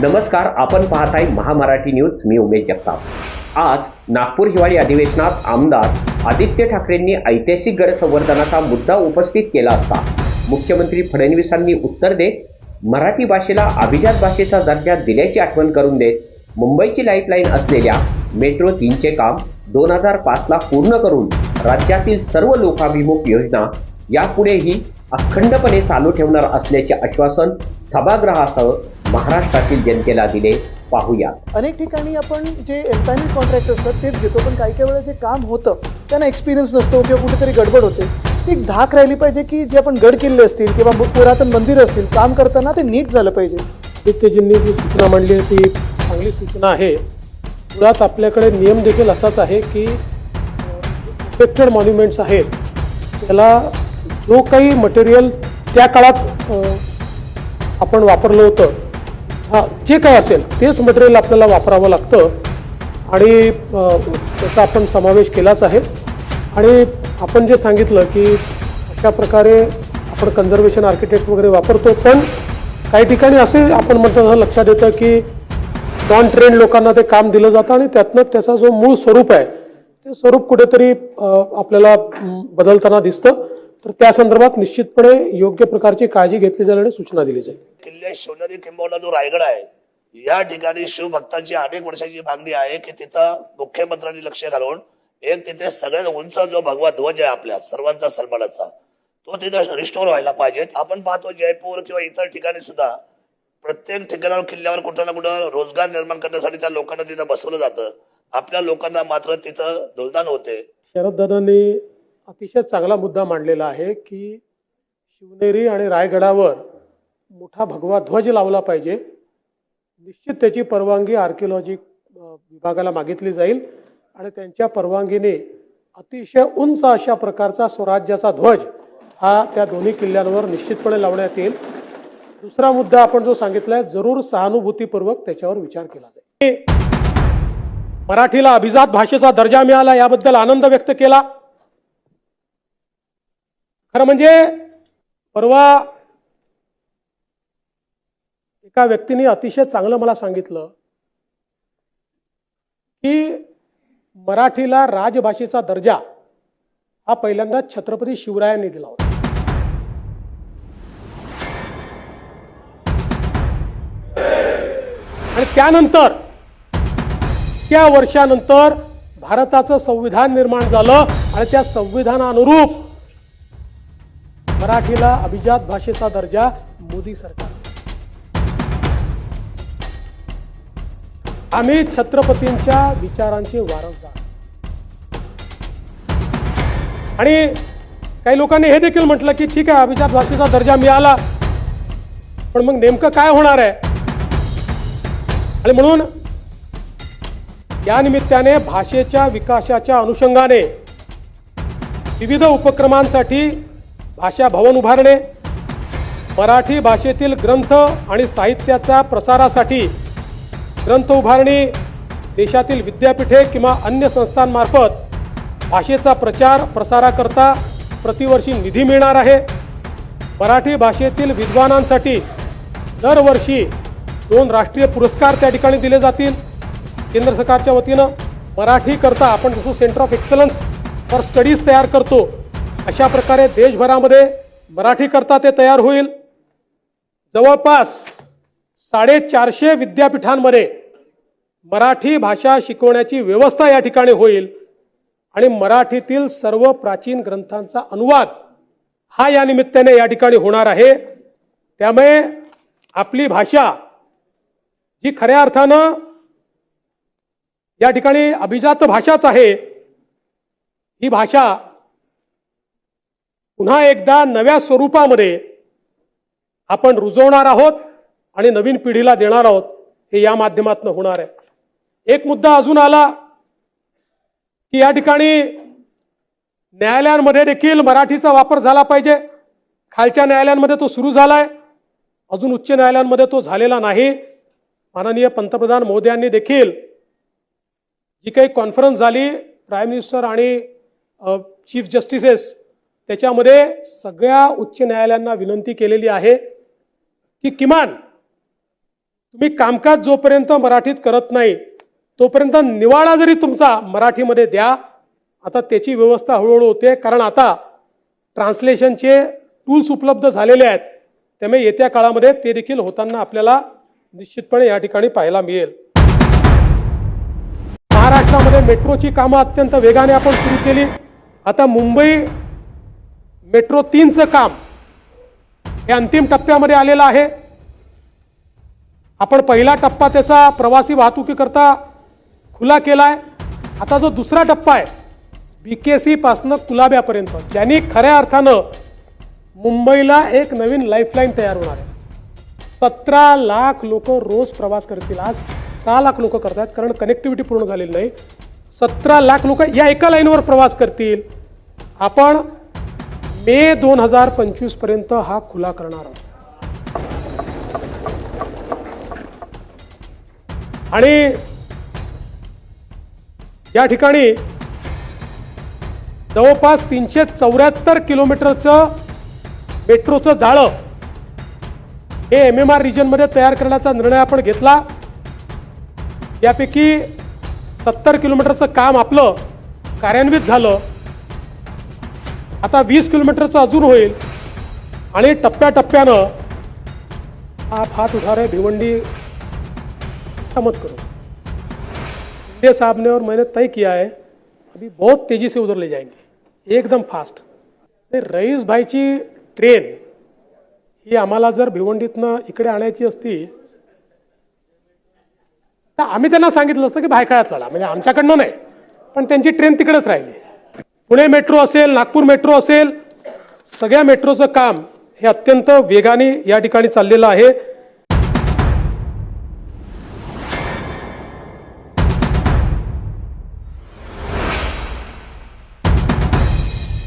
नमस्कार आपण पाहताय महामराठी न्यूज. मी उमेश जगताप. आज नागपूर हिवाळी अधिवेशनात आमदार आदित्य ठाकरेंनी ऐतिहासिक गड संवर्धनाचा मुद्दा उपस्थित केला असता. मुख्यमंत्री फडणवीसांनी उत्तर देत मराठी भाषेला अभिजात भाषेचा दर्जा दिल्याची आठवण करून देत मुंबईची लाईफलाईन असलेल्या मेट्रो तीनचे काम दोन हजार पाचला पूर्ण करून राज्यातील सर्व लोकाभिमुख योजना यापुढेही अखंडपणे चालू ठेवणार असल्याचे आश्वासन सभागृहासह महाराष्ट्रातील जनतेला दिले पाहूयात अनेक ठिकाणी आपण जे एम्पॅनल कॉन्ट्रॅक्ट असतात तेच घेतो. पण काही काही वेळा जे काम होतं त्यांना एक्सपिरियन्स नसतो किंवा कुठेतरी गडबड होते. ती एक धाक राहिली पाहिजे की जे आपण गड किल्ले असतील किंवा पुरातन मंदिर असतील काम करताना ते नीट झालं पाहिजे. नित्यजींनी जी सूचना मांडली आहे ती चांगली सूचना आहे. मुळात आपल्याकडे नियम देखील असाच आहे की प्रोटेक्टेड मॉन्युमेंट्स आहेत. त्याला जो काही मटेरियल त्या काळात आपण वापरलं होतं जे काय असेल तेच मटेरियल आपल्याला वापरावं लागतं. आणि त्याचा आपण समावेश केलाच आहे. आणि आपण जे सांगितलं की अशा प्रकारे आपण कन्झर्वेशन आर्किटेक्ट वगैरे वापरतो पण काही ठिकाणी असे आपण म्हणताना लक्षात येतं की नॉन ट्रेंड लोकांना ते काम दिलं जातं आणि त्यातनं त्याचा जो मूळ स्वरूप आहे ते स्वरूप कुठेतरी आपल्याला बदलताना दिसतं. तर त्या संदर्भात निश्चितपणे योग्य प्रकारची काळजी घेतली जाईल आणि सूचना दिली जाईल. किल्ले शिवनेरी किंबहुना जो रायगड आहे या ठिकाणी शिवभक्तांची अनेक वर्षाची मागणी आहे की तिथं मुख्यमंत्र्यांनी लक्ष घालून एक तिथे सगळ्यात उंच जो भगवा ध्वज आहे आपल्या सर्वांचा सन्मानाचा तो तिथं रिस्टोर व्हायला पाहिजे. आपण पाहतो जयपूर किंवा इतर ठिकाणी सुद्धा प्रत्येक ठिकाणावर किल्ल्यावर कुठं ना कुठं रोजगार निर्माण करण्यासाठी त्या लोकांना तिथं बसवलं जातं. आपल्या लोकांना मात्र तिथं दुलदान होते. शरददादांनी अतिशय चांगला मुद्दा मांडलेला आहे की शिवनेरी आणि रायगडावर मोठा भगवा ध्वज लावला पाहिजे. निश्चित त्याची परवानगी आर्किओलॉजी विभागाला मागितली जाईल आणि त्यांच्या परवानगीने अतिशय उंच अशा प्रकारचा स्वराज्याचा ध्वज हा त्या दोन्ही किल्ल्यांवर निश्चितपणे लावण्यात येईल. दुसरा मुद्दा आपण जो सांगितलाय जरूर सहानुभूतीपूर्वक त्याच्यावर विचार केला जाईल. मराठीला अभिजात भाषेचा दर्जा मिळाला याबद्दल आनंद व्यक्त केला. खरं म्हणजे परवा एका व्यक्तीने अतिशय चांगलं मला सांगितलं की मराठीला राजभाषेचा दर्जा हा पहिल्यांदा छत्रपती शिवरायांनी दिला होता. आणि त्यानंतर त्या वर्षानंतर भारताचं संविधान निर्माण झालं आणि त्या संविधानानुरूप मराठीला अभिजात भाषेचा दर्जा मोदी सरकार. आम्ही छत्रपतींच्या विचारांचे वारसदार आणि काही लोकांनी हे देखील म्हटलं की ठीक आहे अभिजात भाषेचा दर्जा मिळाला. पण मग नेमकं काय होणार आहे? आणि म्हणून या निमित्ताने भाषेच्या विकासाच्या अनुषंगाने विविध उपक्रमांसाठी भाषा भवन उभारणे मराठी भाषेतील ग्रंथ आणि साहित्याच्या प्रसारासाठी ग्रंथ उभारणी देशातील विद्यापीठे किंवा अन्य संस्थांमार्फत भाषेचा प्रचार प्रसाराकरता प्रतिवर्षी निधी मिळणार आहे. मराठी भाषेतील विद्वानांसाठी दरवर्षी दोन राष्ट्रीय पुरस्कार त्या ठिकाणी दिले जातील. केंद्र सरकारच्या वतीनं मराठी करता आपण जसं centre of excellence for studies तयार करतो अशा प्रकारे देशभरामध्ये मराठी करता ते तयार होईल. जवळपास साडेचारशे विद्यापीठांमध्ये मराठी भाषा शिकवण्याची व्यवस्था या ठिकाणी होईल आणि मराठीतील सर्व प्राचीन ग्रंथांचा अनुवाद हा या निमित्ताने या ठिकाणी होणार आहे. त्यामुळे आपली भाषा जी खऱ्या अर्थानं या ठिकाणी अभिजात भाषाच आहे ही भाषा पुन्हा एकदा नव्या स्वरूपामध्ये आपण रुजवणार आहोत आणि नवीन पिढीला देणार आहोत. हे या माध्यमातून होणार आहे. एक मुद्दा अजून आला की या ठिकाणी न्यायालयांमध्ये देखील मराठीचा वापर झाला पाहिजे. खालच्या न्यायालयांमध्ये तो सुरू झालाय. अजून उच्च न्यायालयांमध्ये तो झालेला नाही. माननीय पंतप्रधान मोदयांनी देखील जी काही कॉन्फरन्स झाली प्राईम मिनिस्टर आणि चीफ जस्टिसेस त्याच्यामध्ये सगळ्या उच्च न्यायालयांना विनंती केलेली आहे की किमान तुम्ही कामकाज जोपर्यंत मराठीत करत नाही तोपर्यंत निवाळा जरी तुमचा मराठीमध्ये द्या आता त्याची व्यवस्था हळूहळू होते. कारण आता ट्रान्सलेशनचे टूल्स उपलब्ध झालेले आहेत. त्यामुळे येत्या काळामध्ये ते देखील होताना आपल्याला निश्चितपणे या ठिकाणी पाहायला मिळेल. महाराष्ट्रामध्ये मेट्रोची कामं अत्यंत वेगाने आपण सुरू केली. आता मुंबई मेट्रो तीनचं काम हे अंतिम टप्प्यामध्ये आलेलं आहे. आपण पहिला टप्पा त्याचा प्रवासी वाहतुकीकरता खुला केला आहे आता जो दुसरा टप्पा आहे बी के सीपासनं कुलाब्यापर्यंत ज्यांनी खऱ्या अर्थानं मुंबईला एक नवीन लाईफलाईन तयार होणार आहे. सतरा लाख लोक रोज प्रवास करतील आज. सहा लाख लोक करतात कारण कनेक्टिव्हिटी पूर्ण झालेली नाही. सतरा लाख लोक या एका लाईनवर प्रवास करतील. आपण मे दोन हजार पंचवीसपर्यंत हा खुला करणार आहोत. आणि या ठिकाणी जवळपास तीनशे चौऱ्याहत्तर किलोमीटरचं मेट्रोचं जाळं हे एम एम आर रिजनमध्ये तयार करण्याचा निर्णय आपण घेतला. यापैकी सत्तर किलोमीटरचं काम आपलं कार्यान्वित झालं. आता वीस किलोमीटरचं अजून होईल. आणि टप्प्याटप्प्यानं आप हात उठा रहे भिवंडी मत करो. इंडिया साहब ने और मैंने तय किया है अभी बहुत तेजी से उधर ले जाएंगे. एकदम फास्ट रईस भाईची ट्रेन ही आम्हाला जर भिवंडीतनं इकडे आणायची असती तर आम्ही त्यांना सांगितलं असतं की भायखळ्यात लढा. म्हणजे आमच्याकडनं नाही पण त्यांची ट्रेन तिकडेच राहिली. पुणे मेट्रो असेल नागपूर मेट्रो असेल सगळ्या मेट्रोचं काम हे अत्यंत वेगाने या ठिकाणी चाललेलं आहे.